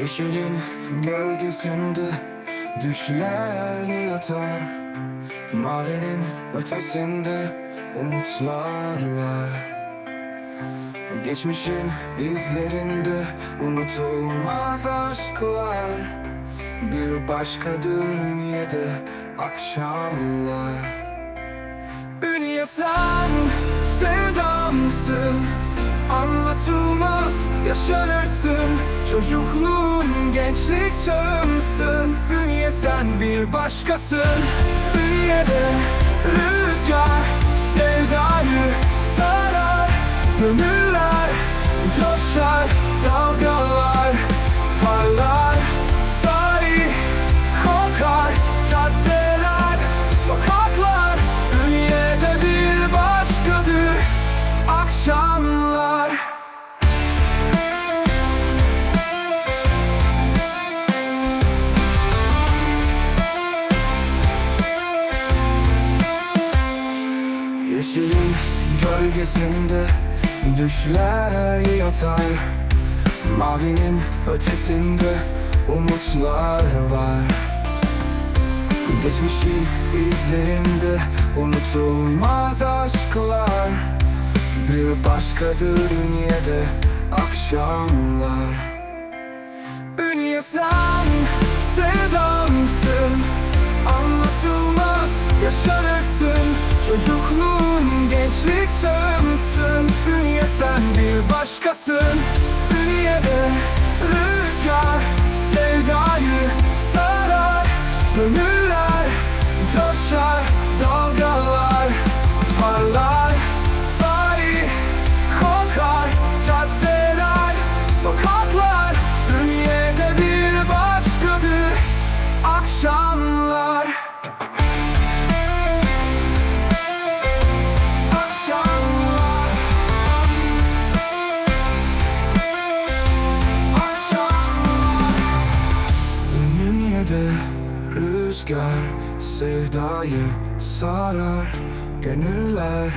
Yeşilin gölgesinde düşler yatar. Mavinin ötesinde umutlar var. Geçmişin izlerinde unutulmaz aşklar. Bir başka dünyada akşamlar. Ünye sen sevdamsın Anlatılmaz yaşanırsın Çocukluğum gençlik çağımsın. Ünye sen bir başkasın. Ünye'de rüzgar sevdayı sarar. Gönüller gölgesinde düşler yatar. Mavinin ötesinde umutlar var. Geçmişin izlerinde unutulmaz aşklar. Bir başkadır Ünye'de akşamlar. Ünye sen sevdamsın. Anlatılmaz yaşanırsın. Çocukluğun gençlik çağımsın Ünye sen bir başkasın. Ünye'de rüzgar sevdayı sarar Gönüller coşar rüzgar sevdayı sarar Gönüller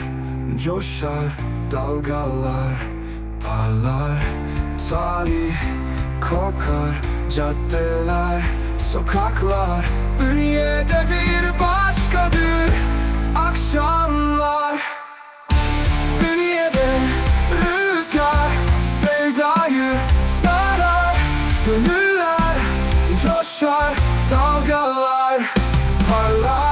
coşar dalgalar parlar. Tarih kokar caddeler sokaklar Ünye'de bir başkadır coşar dalgalar parlar